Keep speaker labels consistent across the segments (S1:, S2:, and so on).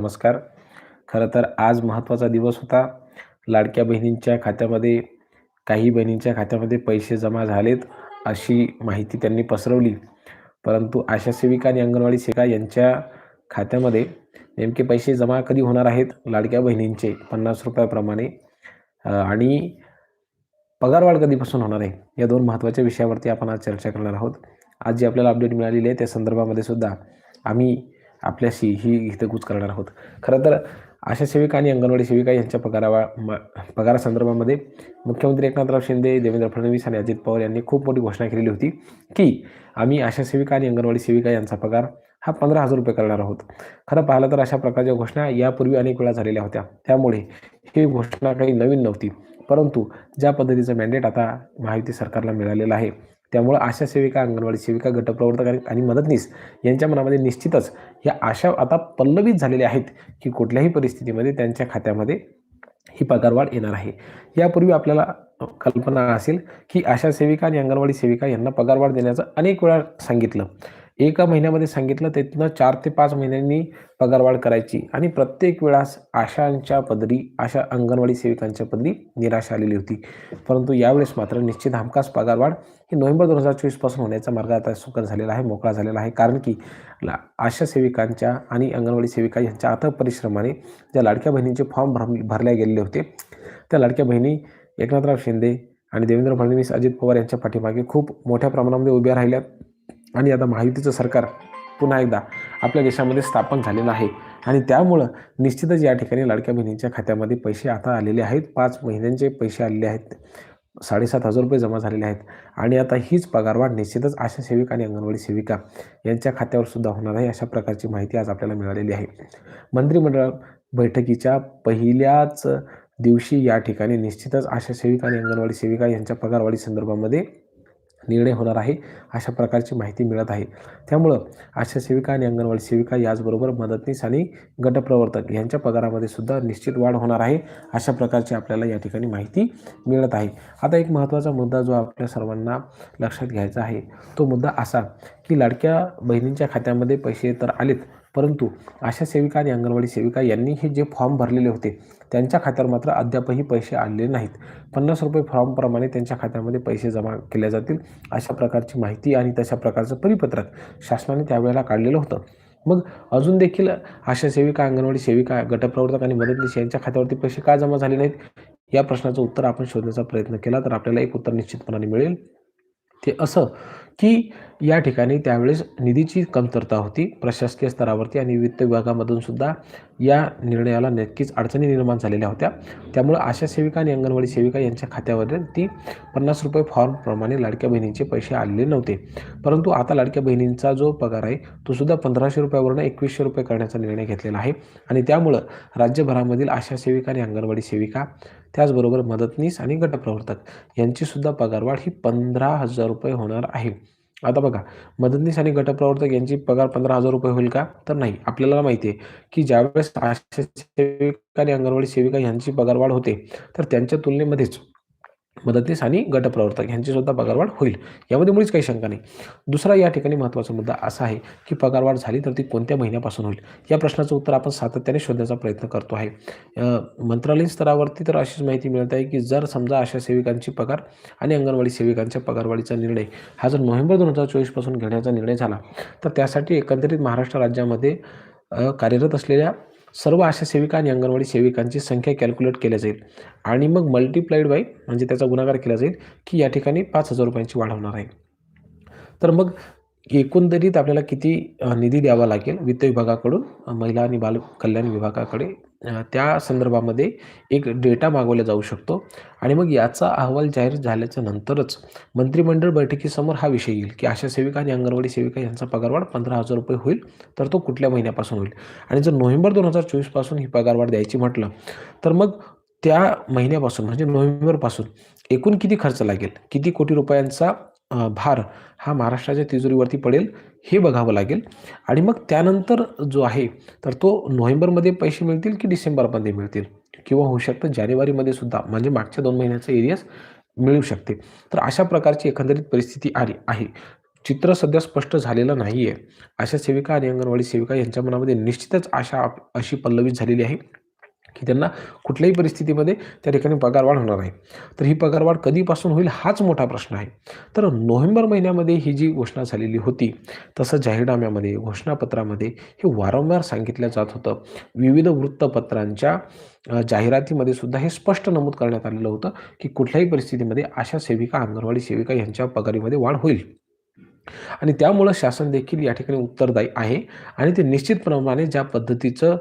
S1: नमस्कार. खरं तर आज महत्त्वाचा दिवस होता. लाडक्या बहिणींच्या खात्यामध्ये काही बहिणींच्या खात्यामध्ये पैसे जमा झालेत अशी माहिती त्यांनी पसरवली. परंतु आशा सेविका आणि अंगणवाडी सेविका यांच्या खात्यामध्ये नेमके पैसे जमा कधी होणार आहेत? लाडक्या बहिणींचे पन्नास रुपयाप्रमाणे. आणि पगारवाढ कधीपासून होणार आहे? या दोन महत्त्वाच्या विषयावरती आपण आज चर्चा करणार आहोत. आज जी आपल्याला अपडेट मिळालेली आहे त्या संदर्भामध्ये सुद्धा आम्ही आपल्याशी ही हितगुज करणार आहोत. खरं तर आशा सेविका आणि अंगणवाडी सेविका यांच्या पगारावा म पगारासंदर्भामध्ये मुख्यमंत्री एकनाथराव शिंदे देवेंद्र फडणवीस आणि अजित पवार यांनी खूप मोठी घोषणा केलेली होती की आम्ही आशा सेविका आणि अंगणवाडी सेविका यांचा पगार हा पंधरा हजार रुपये करणार आहोत. खरं पाहिलं तर अशा प्रकारच्या घोषणा यापूर्वी अनेक वेळा झालेल्या होत्या. त्यामुळे ही घोषणा काही नवीन नव्हती. परंतु ज्या पद्धतीचं मॅन्डेट आता महायुती सरकारला मिळालेलं आहे त्यामुळं आशा सेविका अंगणवाडी सेविका गटप्रवर्तक आणि- आणि मदतनीस यांच्या मनामध्ये निश्चितच या आशा आता पल्लवित झालेल्या आहेत की कुठल्याही परिस्थितीमध्ये त्यांच्या खात्यामध्ये ही पगारवाढ येणार आहे. यापूर्वी आपल्याला कल्पना असेल की आशा सेविका आणि अंगणवाडी सेविका यांना पगारवाढ देण्याचं अनेक वेळा सांगितलं. एका महिन्यामध्ये सांगितलं तिथनं चार ते पाच महिन्यांनी पगारवाढ करायची. आणि प्रत्येक वेळास आशांच्या पदरी आशा अंगणवाडी सेविकांच्या पदरी निराशा आलेली होती. परंतु यावेळेस मात्र निश्चित हमखास पगारवाढ ही नोव्हेंबर दोन हजार चोवीसपासून होण्याचा मार्ग आता सुकर झालेला आहे मोकळा झालेला आहे. कारण की आशा सेविकांच्या आणि अंगणवाडी सेविका यांच्या अथक परिश्रमाने ज्या लाडक्या बहिणींचे फॉर्म भर भरले गेलेले होते त्या लाडक्या बहिणी एकनाथराव शिंदे आणि देवेंद्र फडणवीस अजित पवार यांच्या पाठीमागे खूप मोठ्या प्रमाणामध्ये उभ्या राहिल्या. आणि आता महायुतीचं सरकार पुन्हा एकदा आपल्या देशामध्ये स्थापन झालेलं आहे. आणि त्यामुळं निश्चितच या ठिकाणी लाडक्या बहिणींच्या खात्यामध्ये पैसे आता आलेले आहेत. पाच महिन्यांचे पैसे आलेले आहेत. साडेसात हजार रुपये जमा झालेले आहेत. आणि आता हीच पगारवाढ निश्चितच आशा सेविका आणि अंगणवाडी सेविका यांच्या खात्यावर सुद्धा होणार आहे अशा प्रकारची माहिती आज आपल्याला मिळालेली आहे. मंत्रिमंडळ बैठकीच्या पहिल्याच दिवशी या ठिकाणी निश्चितच आशा सेविका आणि अंगणवाडी सेविका यांच्या पगारवाढी संदर्भामध्ये निर्णय होणार आहे अशा प्रकारची माहिती मिळत आहे. त्यामुळं आशा सेविका आणि अंगणवाडी सेविका याचबरोबर मदतनीस आणि गटप्रवर्तक यांच्या पगारामध्ये सुद्धा निश्चित वाढ होणार आहे अशा प्रकारची आपल्याला या ठिकाणी माहिती मिळत आहे. आता एक महत्त्वाचा मुद्दा जो आपल्या सर्वांना लक्षात घ्यायचा आहे तो मुद्दा असा की लाडक्या बहिणींच्या खात्यामध्ये पैसे तर आलेत परंतु आशा सेविका आणि अंगणवाडी सेविका यांनी हे जे फॉर्म भरलेले होते त्यांच्या खात्यावर मात्र अद्यापही पैसे आलेले नाहीत. पन्नास रुपये फॉर्मप्रमाणे त्यांच्या खात्यामध्ये पैसे जमा केले जातील अशा प्रकारची माहिती आणि तशा प्रकारचं परिपत्रक शासनाने त्यावेळेला काढलेलं होतं. मग अजून देखील आशा सेविका अंगणवाडी सेविका गटप्रवर्तक आणि मदतनीस यांच्या खात्यावरती पैसे का जमा झाले नाहीत? या प्रश्नाचं उत्तर आपण शोधण्याचा प्रयत्न केला तर आपल्याला एक उत्तर निश्चितपणाने मिळेल. ते असं की या ठिकाणी त्यावेळेस निधीची कमतरता होती. प्रशासकीय स्तरावरती आणि वित्त विभागामधून सुद्धा या निर्णयाला नक्कीच अडचणी निर्माण झालेल्या होत्या. त्यामुळं आशा सेविका आणि अंगणवाडी सेविका यांच्या खात्यावर ती पन्नास रुपये फॉर्मप्रमाणे लाडक्या बहिणींचे पैसे आलेले नव्हते. परंतु आता लाडक्या बहिणींचा जो पगार आहे तो सुद्धा पंधराशे रुपयावरून एकवीसशे रुपये करण्याचा निर्णय घेतलेला आहे. आणि त्यामुळं राज्यभरामधील आशा सेविका आणि अंगणवाडी सेविका त्याचबरोबर मदतनीस आणि गटप्रवर्तक यांचीसुद्धा पगारवाढ ही पंधरा हजार रुपये होणार आहे. आता बघा मदतनीस आणि गटप्रवर्तक यांची पगार पंधरा हजार रुपये होईल का? तर नाही. आपल्याला माहिती आहे की ज्यावेळेस आशा सेविका आणि अंगणवाडी सेविका यांची पगारवाढ होते तर त्यांच्या तुलनेमध्येच मदतनीस आणि गटप्रवर्तक यांची सुद्धा पगारवाढ होईल. यामध्ये मुळीच काही शंका नाही. दुसरा या ठिकाणी महत्त्वाचा मुद्दा असा आहे की पगारवाढ झाली तर ती कोणत्या महिन्यापासून होईल? या प्रश्नाचं उत्तर आपण सातत्याने शोधण्याचा प्रयत्न करतो आहे. मंत्रालयीन स्तरावरती तर अशीच माहिती मिळत आहे की जर समजा आशा सेविकांची पगार आणि अंगणवाडी सेविकांच्या पगारवाढीचा निर्णय हा जर नोव्हेंबर दोन हजार चोवीसपासून घेण्याचा निर्णय झाला तर त्यासाठी एकंदरीत महाराष्ट्र राज्यामध्ये कार्यरत असलेल्या सर्व आशा सेविका आणि अंगणवाडी सेविकांची संख्या कॅल्क्युलेट केल्या जाईल. आणि मग मल्टिप्लाईड बाय म्हणजे त्याचा गुणाकार केला जाईल की या ठिकाणी पाच हजार रुपयांची वाढ होणार आहे. तर मग एकंदरीत आपल्याला किती निधी द्यावा लागेल? वित्त विभागाकडून महिला आणि बाल कल्याण विभागाकडे त्या संदर्भामध्ये एक डेटा मागवला जाऊ शकतो. आणि मग याचा अहवाल जाहीर झाल्याच्या नंतरच मंत्रिमंडळ बैठकीसमोर हा विषय येईल की आशा सेविका आणि अंगणवाडी सेविका यांचा पगारवाढ पंधरा हजार रुपये होईल तर तो कुठल्या महिन्यापासून होईल? आणि जर नोव्हेंबर दोन हजार चोवीसपासून ही पगारवाढ द्यायची म्हटलं तर मग त्या महिन्यापासून म्हणजे नोव्हेंबरपासून एकूण किती खर्च लागेल? किती कोटी रुपयांचा भार हा महाराष्ट्राच्या तिजोरीवरती पडेल हे बघावं लागेल. आणि मग त्यानंतर जो आहे तर तो नोव्हेंबरमध्ये पैसे मिळतील की डिसेंबरमध्ये मिळतील? किंवा होऊ शकतं जानेवारीमध्ये सुद्धा म्हणजे मागच्या दोन महिन्याचा एरियास मिळू शकते. तर अशा प्रकारची एकंदरीत परिस्थिती आली आहे. चित्र सध्या स्पष्ट झालेलं नाही आहे अशा सेविका आणि अंगणवाडी सेविका यांच्या मनामध्ये निश्चितच आशा अशी पल्लवित झालेली आहे. की त्यांना कुठल्याही परिस्थितीमध्ये त्या ठिकाणी पगारवाढ होणार आहे तर ही पगारवाढ कधीपासून होईल हाच मोठा प्रश्न आहे. तर नोव्हेंबर महिन्यामध्ये ही जी घोषणा झालेली होती तसं जाहीरनाम्यामध्ये घोषणापत्रामध्ये हे वारंवार सांगितलं जात होतं. विविध वृत्तपत्रांच्या जाहिरातीमध्ये सुद्धा हे स्पष्ट नमूद करण्यात आलेलं होतं की कुठल्याही परिस्थितीमध्ये अशा सेविका अंगणवाडी सेविका यांच्या पगारीमध्ये वाढ होईल. आणि त्यामुळं शासन देखील या ठिकाणी उत्तरदायी आहे. आणि ते निश्चितप्रमाणे ज्या पद्धतीचं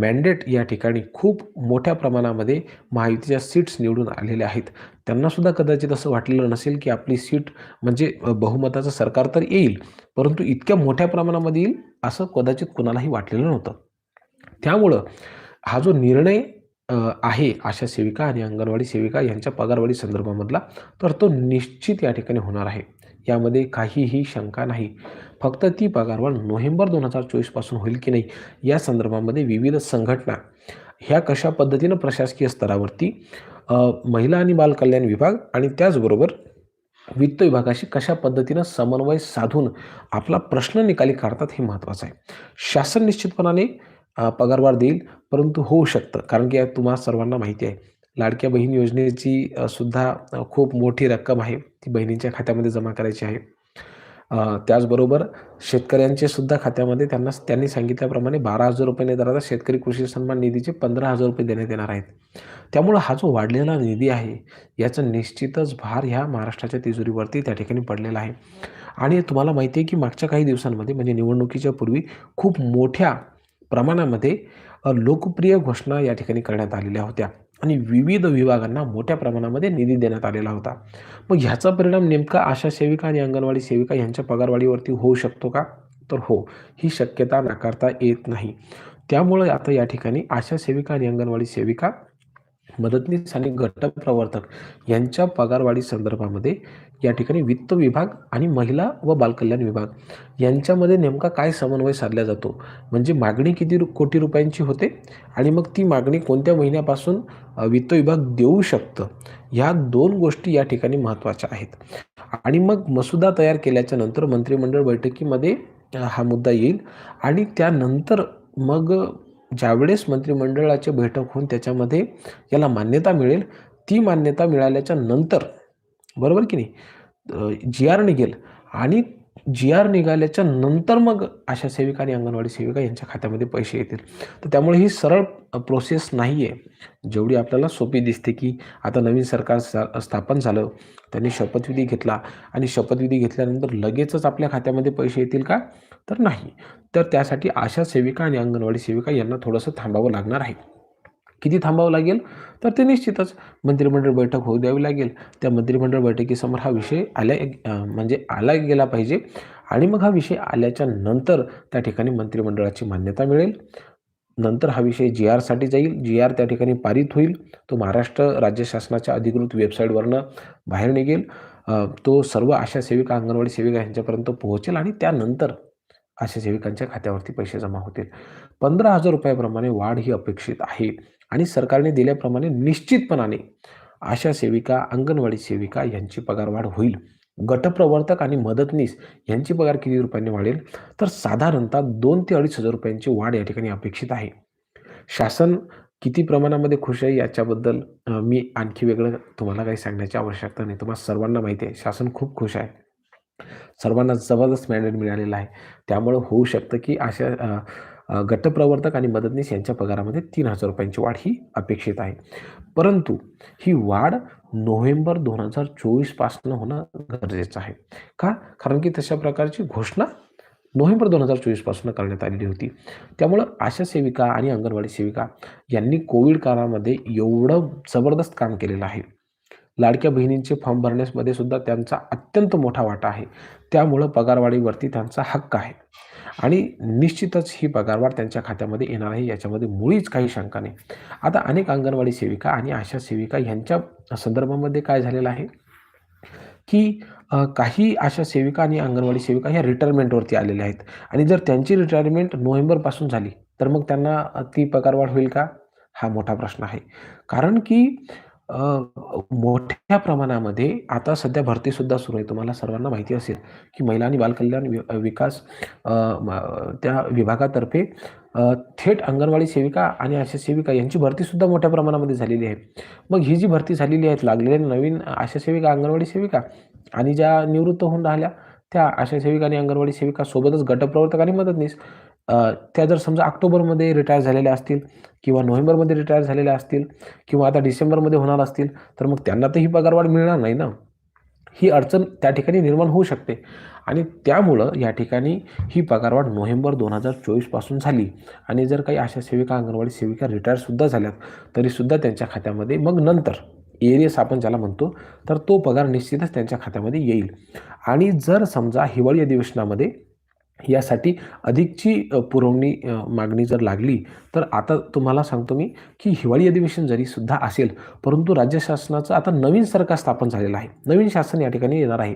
S1: मॅन्डेट या ठिकाणी खूप मोठ्या प्रमाणामध्ये महायुतीच्या सीट्स निवडून आलेल्या आहेत. त्यांनासुद्धा कदाचित असं वाटलेलं नसेल की आपली सीट म्हणजे बहुमताचं सरकार तर येईल परंतु इतक्या मोठ्या प्रमाणामध्ये येईल असं कदाचित कुणालाही वाटलेलं नव्हतं. त्यामुळं हा जो निर्णय आहे आशा सेविका आणि अंगणवाडी सेविका यांच्या पगारवाढी संदर्भामधला तर तो निश्चित या ठिकाणी होणार आहे. यामध्ये काहीही शंका नाही. फक्त ती पगारवाढ नोव्हेंबर दोन हजार चोवीसपासून होईल की नाही या संदर्भामध्ये विविध संघटना ह्या कशा पद्धतीनं प्रशासकीय स्तरावरती महिला आणि बालकल्याण विभाग आणि त्याचबरोबर वित्त विभागाशी कशा पद्धतीनं समन्वय साधून आपला प्रश्न निकाली काढतात हे महत्त्वाचं आहे. शासन निश्चितपणाने पगारवाढ देईल परंतु होऊ शकतं. कारण की तुम्हाला सर्वांना माहिती आहे लाडक्या बहीण योजनेची सुद्धा खूप मोठी रक्कम आहे. ती बहिणींच्या खात्यामध्ये जमा करायची आहे. त्याचबरोबर शेतकऱ्यांचे सुद्धा खात्यामध्ये त्यांना त्यांनी सांगितल्याप्रमाणे बारा हजार रुपये दराचा शेतकरी कृषी सन्मान निधीचे पंधरा हजार रुपये देण्यात येणार आहेत. त्यामुळं हा जो वाढलेला निधी आहे याचा निश्चितच भार ह्या महाराष्ट्राच्या तिजोरीवरती त्या ठिकाणी पडलेला आहे. आणि तुम्हाला माहिती आहे की मागच्या काही दिवसांमध्ये म्हणजे निवडणुकीच्या पूर्वी खूप मोठ्या प्रमाणामध्ये लोकप्रिय घोषणा या ठिकाणी करण्यात आलेल्या होत्या. आणि विविध विभागांना मोठ्या प्रमाणामध्ये निधी देण्यात आलेला होता. मग ह्याचा परिणाम नेमका आशा सेविका आणि अंगणवाडी सेविका यांच्या पगारवाढीवरती होऊ शकतो का? तर हो ही शक्यता नाकारता येत नाही. त्यामुळे आता या ठिकाणी आशा सेविका आणि अंगणवाडी सेविका मदतनीस आणि गटप्रवर्तक यांच्या पगारवाढी संदर्भामध्ये या ठिकाणी वित्त विभाग आणि महिला व बालकल्याण विभाग यांच्यामध्ये नेमका काय समन्वय साधला जातो? म्हणजे मागणी किती रु कोटी रुपयांची होते? आणि मग ती मागणी कोणत्या महिन्यापासून वित्त विभाग देऊ शकतं? ह्या दोन गोष्टी या ठिकाणी महत्त्वाच्या आहेत. आणि मग मसुदा तयार केल्याच्यानंतर मंत्रिमंडळ बैठकीमध्ये हा मुद्दा येईल. आणि त्यानंतर मग ज्यावेळेस मंत्रिमंडळाची बैठक होऊन त्याच्यामध्ये याला मान्यता मिळेल ती मान्यता मिळाल्याच्या नंतर बरोबर की नाही? जी आर निघेल आणि जी आर निघाल्याच्या नंतर मग अशा सेविका आणि अंगणवाडी सेविका यांच्या खात्यामध्ये पैसे येतील. तर त्यामुळे ही सरळ प्रोसेस नाही आहे जेवढी आपल्याला सोपी दिसते की आता नवीन सरकार स्थापन झालं त्यांनी शपथविधी घेतला आणि शपथविधी घेतल्यानंतर लगेचच आपल्या खात्यामध्ये पैसे येतील का? तर नाही. तर त्यासाठी आशा सेविका आणि अंगणवाडी सेविका यांना थोडंसं थांबावं लागणार आहे. किती थांबावं लागेल? तर ते निश्चितच मंत्रिमंडळ बैठक होऊ द्यावी लागेल. त्या मंत्रिमंडळ बैठकीसमोर हा विषय आल्या म्हणजे आला गेला पाहिजे. आणि मग हा विषय आल्याच्यानंतर त्या ठिकाणी मंत्रिमंडळाची मान्यता मिळेल. नंतर हा विषय जी आरसाठी जाईल. जी आर त्या ठिकाणी पारित होईल. तो महाराष्ट्र राज्य शासनाच्या अधिकृत वेबसाईटवरनं बाहेर निघेल. तो सर्व आशा सेविका अंगणवाडी सेविका यांच्यापर्यंत पोहोचेल आणि त्यानंतर आशा सेविकांच्या खात्यावरती पैसे जमा होतील. पंधरा हजार रुपयाप्रमाणे वाढ ही अपेक्षित आहे. आणि सरकारने दिल्याप्रमाणे निश्चितपणाने आशा सेविका अंगणवाडी सेविका यांची पगारवाढ होईल. गटप्रवर्तक आणि मदतनीस यांची पगार किती रुपयांनी वाढेल? तर साधारणतः दोन ते अडीच हजार रुपयांची वाढ या ठिकाणी अपेक्षित आहे. शासन किती प्रमाणामध्ये खुश आहे याच्याबद्दल मी आणखी वेगळं तुम्हाला काही सांगण्याची आवश्यकता नाही. तुम्हाला सर्वांना माहिती आहे शासन खूप खुश आहे. सर्वांना जबरदस्त मॅन्डेट मिळालेला आहे. त्यामुळं होऊ शकतं की अशा गटप्रवर्तक आणि मदतनीस यांच्या पगारामध्ये तीन हजार रुपयांची वाढ ही अपेक्षित आहे. परंतु ही वाढ नोव्हेंबर दोन हजार चोवीसपासून होणं गरजेचं आहे. का? कारण की तशा प्रकारची घोषणा नोव्हेंबर दोन हजार चोवीसपासून करण्यात आलेली होती. त्यामुळं आशा सेविका आणि अंगणवाडी सेविका यांनी कोविड काळामध्ये एवढं जबरदस्त काम केलेलं आहे. लाडक्या बहिणींचे फॉर्म भरण्यामध्ये सुद्धा त्यांचा अत्यंत मोठा वाटा आहे. त्यामुळं पगारवाढीवरती त्यांचा हक्क आहे. आणि निश्चितच ही पगारवाढ त्यांच्या खात्यामध्ये येणार आहे याच्यामध्ये मुळीच काही शंका नाही. आता अनेक अंगणवाडी सेविका आणि आशा सेविका यांच्या संदर्भामध्ये काय झालेलं आहे? की काही आशा सेविका आणि अंगणवाडी सेविका ह्या रिटायरमेंटवरती आलेल्या आहेत. आणि जर त्यांची रिटायरमेंट नोव्हेंबरपासून झाली तर मग त्यांना ती पगारवाढ होईल का? हा मोठा प्रश्न आहे. कारण की मोठ्या प्रमाणामध्ये आता सध्या भरतीसुद्धा सुरू आहे. तुम्हाला सर्वांना माहिती असेल, की महिला आणि बालकल्याण वि विकास त्या विभागातर्फे थेट अंगणवाडी सेविका आणि आशा सेविका यांची भरतीसुद्धा मोठ्या प्रमाणामध्ये झालेली आहे. मग ही जी भरती झालेली आहे, लागलेल्या नवीन आशा सेविका, अंगणवाडी सेविका आणि ज्या निवृत्त होऊन राहिल्या, त्या आशा सेविका आणि अंगणवाडी सेविका सोबतच गटप्रवर्तक आणि मदतनीस त्या जर समजा ऑक्टोबरमध्ये रिटायर झालेल्या असतील किंवा नोव्हेंबरमध्ये रिटायर झालेले असतील किंवा आता डिसेंबरमध्ये होणार असतील, तर मग त्यांना तर ही पगारवाढ मिळणार नाही ना. ही अडचण त्या ठिकाणी निर्माण होऊ शकते. आणि त्यामुळं या ठिकाणी ही पगारवाढ नोव्हेंबर दोन हजार चोवीसपासून झाली. आणि जर काही आशा सेविका, अंगणवाडी सेविका रिटायरसुद्धा झाल्यात, तरीसुद्धा त्यांच्या खात्यामध्ये मग नंतर एरियस आपण ज्याला म्हणतो, तर तो पगार निश्चितच त्यांच्या खात्यामध्ये येईल. आणि जर समजा हिवाळी अधिवेशनामध्ये यासाठी अधिकची पुरवणी मागणी जर लागली, तर आता तुम्हाला सांगतो मी, की हिवाळी अधिवेशन जरी सुद्धा असेल, परंतु राज्य शासनाचं आता नवीन सरकार स्थापन झालेलं आहे. नवीन शासन या ठिकाणी येणार आहे.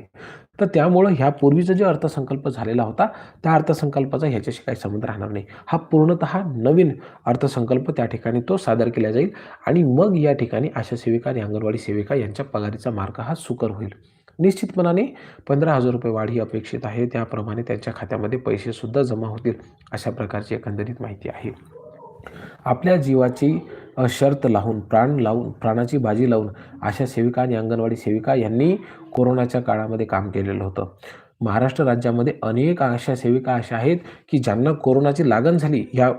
S1: तर त्यामुळं ह्यापूर्वीचा जो अर्थसंकल्प झालेला होता, त्या अर्थसंकल्पाचा ह्याच्याशी काही संबंध राहणार नाही. हा पूर्णतः नवीन अर्थसंकल्प त्या ठिकाणी तो सादर केला जाईल आणि मग या ठिकाणी आशा सेविका आणि अंगणवाडी सेविका यांच्या पगारीचा मार्ग हा सुकर होईल. निश्चितपणाने पंधरा हजार रुपये वाढ ही अपेक्षित आहे. त्याप्रमाणे त्यांच्या खात्यामध्ये पैसेसुद्धा जमा होतील, अशा प्रकारची एकंदरीत माहिती आहे. आपल्या जीवाची शर्त लावून, प्राण लावून, प्राणाची बाजी लावून आशा सेविका आणि अंगणवाडी सेविका यांनी कोरोनाच्या काळामध्ये काम केलेलं होतं. महाराष्ट्र राज्यामध्ये अनेक आशा सेविका अशा आहेत, की ज्यांना कोरोनाची लागण झाली. या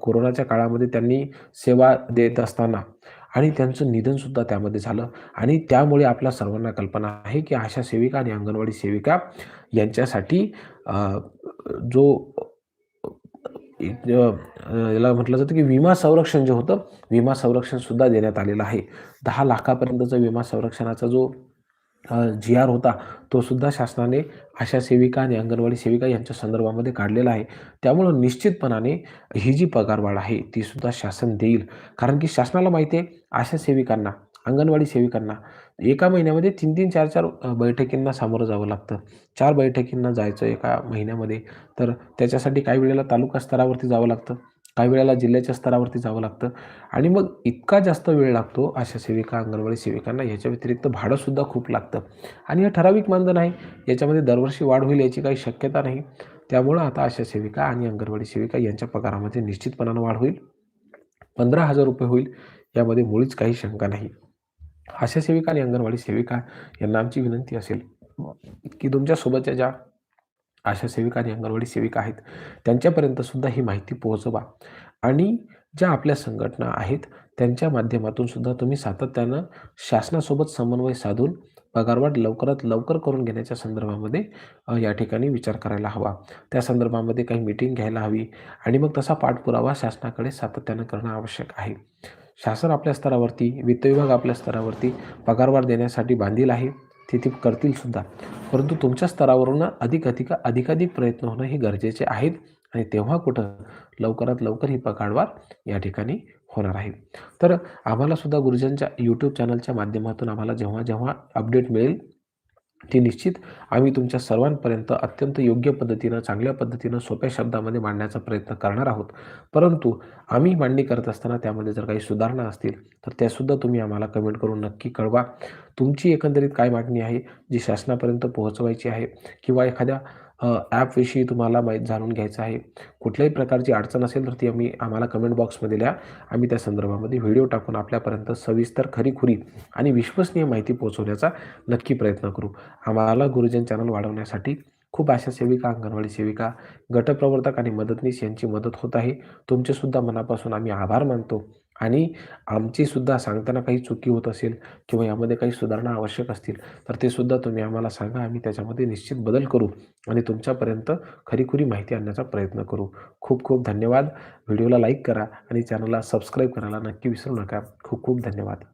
S1: कोरोनाच्या काळामध्ये त्यांनी सेवा देत असताना आणि त्यांचं निधनसुद्धा त्यामध्ये झालं आणि त्यामुळे आपल्या सर्वांना कल्पना आहे, की आशा सेविका आणि अंगणवाडी सेविका यांच्यासाठी जो याला म्हटलं जातं, की विमा संरक्षण जे होतं, विमा संरक्षणसुद्धा देण्यात आलेलं आहे. दहा लाखापर्यंतचा विमा संरक्षणाचा जो जी आर होता, तो सुद्धा शासनाने आशा सेविका आणि अंगणवाडी सेविका यांच्या संदर्भामध्ये काढलेला आहे. त्यामुळं निश्चितपणाने ही जी पगारवाढ आहे, ती सुद्धा शासन देईल. कारण की शासनाला माहिती आहे, आशा सेविकांना, अंगणवाडी सेविकांना एका महिन्यामध्ये तीन तीन चार चार बैठकींना सामोरं जावं लागतं. चार बैठकींना जायचं एका महिन्यामध्ये, तर त्याच्यासाठी काही वेळेला तालुका स्तरावरती जावं लागतं. काही वेळेला जिल्ह्याच्या स्तरावरती जावं लागतं आणि मग इतका जास्त वेळ लागतो अशा सेविका, अंगणवाडी सेविकांना. याच्या व्यतिरिक्त भाडंसुद्धा खूप लागतं आणि हे ठराविक मानधन आहे. याच्यामध्ये दरवर्षी वाढ होईल याची काही शक्यता नाही. त्यामुळं आता अशा सेविका आणि अंगणवाडी सेविका यांच्या पगारामध्ये निश्चितपणानं वाढ होईल. पंधरा हजार रुपये होईल, यामध्ये मुळीच काही शंका नाही. आशा सेविका आणि अंगणवाडी सेविका यांना आमची विनंती असेल, की तुमच्यासोबतच्या ज्या आशा सेविका आणि अंगणवाडी सेविका आहेत, त्यांच्यापर्यंत सुद्धा ही माहिती पोहोचवा आणि ज्या आपल्या संघटना आहेत, त्यांच्या माध्यमातून सुद्धा तुम्ही सातत्यानं शासनासोबत समन्वय साधून पगारवाढ लवकरात लवकर करून घेण्याच्या संदर्भामध्ये या ठिकाणी विचार करायला हवा. त्या संदर्भामध्ये काही मीटिंग घ्यायला हवी आणि मग तसा पाठपुरावा शासनाकडे सातत्यानं करणं आवश्यक आहे. शासन आपल्या स्तरावरती, वित्त विभाग आपल्या स्तरावरती पगारवाढ देण्यासाठी बांधील आहे. ते ती करतील सुद्धा. परंतु तुमच्या स्तरावरून अधिक अधिक अधिकाधिक प्रयत्न होणं हे गरजेचे आहेत आणि तेव्हा कुठं लवकरात लवकर ही पगारवाढ या ठिकाणी होणार आहे. तर आम्हाला सुद्धा गुरुजनच्या यूट्यूब चॅनलच्या माध्यमातून आम्हाला जेव्हा जेव्हा अपडेट मिळेल, ती निश्चित आम्ही तुमच्या सर्वांपर्यंत अत्यंत योग्य पद्धतीनं, चांगल्या पद्धतीनं, सोप्या शब्दामध्ये मांडण्याचा प्रयत्न करणार आहोत. परंतु आम्ही मांडणी करत असताना त्यामध्ये जर काही सुधारणा असतील, तर त्यासुद्धा तुम्ही आम्हाला कमेंट करून नक्की कळवा. तुमची एकंदरीत काय मागणी आहे, जी शासनापर्यंत पोहोचवायची आहे किंवा एखाद्या ॲपविषयी तुम्हाला माहीत जाणून घ्यायचं आहे. कुठल्याही प्रकारची अडचण असेल, तर ती आम्ही आम्हाला कमेंट बॉक्समध्ये लिहा. आम्ही त्या संदर्भामध्ये व्हिडिओ टाकून आपल्यापर्यंत सविस्तर, खरीखुरी आणि विश्वसनीय माहिती पोहोचवण्याचा नक्की प्रयत्न करू. आम्हाला गुरुजन चॅनल वाढवण्यासाठी खूप आशा सेविका, अंगणवाडी सेविका, गटप्रवर्तक आणि मदतनीस यांची मदत होत आहे. तुमचेसुद्धा मनापासून आम्ही आभार मानतो आणि आमचीसुद्धा सांगताना काही चुकी होत असेल किंवा यामध्ये काही सुधारणा आवश्यक असतील, तर ते सुद्धा तुम्ही आम्हाला सांगा. आम्ही त्याच्यामध्ये निश्चित बदल करू आणि तुमच्यापर्यंत खरीखुरी माहिती आणण्याचा प्रयत्न करू. खूप खूप धन्यवाद. व्हिडिओला लाईक करा आणि चॅनलला सबस्क्राईब करायला नक्की विसरू नका. खूप खूप धन्यवाद.